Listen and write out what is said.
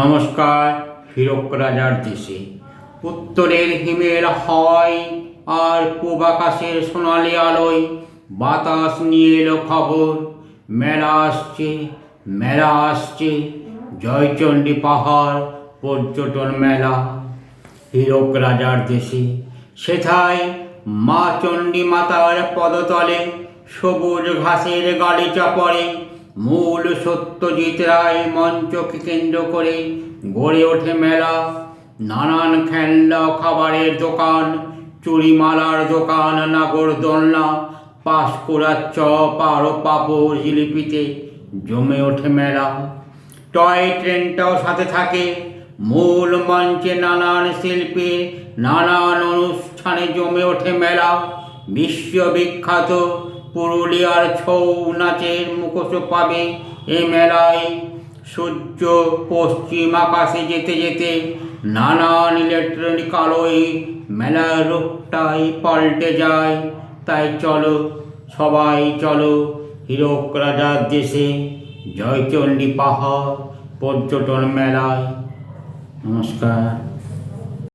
নমস্কার হীরক রাজার দেশে। উত্তরের হিমেল হয় আর পূব আকাশের সোনালি আলোয় বাতাস নিয়ে এলো খবর। মেলা আসছে মেলা আসছে, জয়চণ্ডী পাহাড় পর্যটন মেলা। হীরক রাজার দেশে সেথায় মা চণ্ডী মাতার পদতলে সবুজ ঘাসের গালিচা পড়ে। মূল সত্যজিৎ রায় মঞ্চকে কেন্দ্র করে গড়ে ওঠে মেলা। নানান খেলনা, খাবারের দোকান চুরিমালার দোকান, নাগর দোলনা পাঁশকুড়ার চপ আরও পাপড় জিলিপিতে জমে ওঠে মেলা। টয় ট্রেনটাও সাথে থাকে। মূল মঞ্চে নানান শিল্পী, নানান অনুষ্ঠানে জমে ওঠে মেলা। বিশ্ববিখ্যাত পুরুলিয়ার ছৌ নাচের মুখোশ পাবে এ মেলায়। সূর্য পশ্চিম আকাশে যেতে যেতে নানান ইলেকট্রনিক আলোয় মেলার রূপটাই পাল্টে যায়। তাই চলো, সবাই চলো, হীরক রাজার দেশে, জয়চণ্ডী পাহাড় পর্যটন মেলায়। নমস্কার।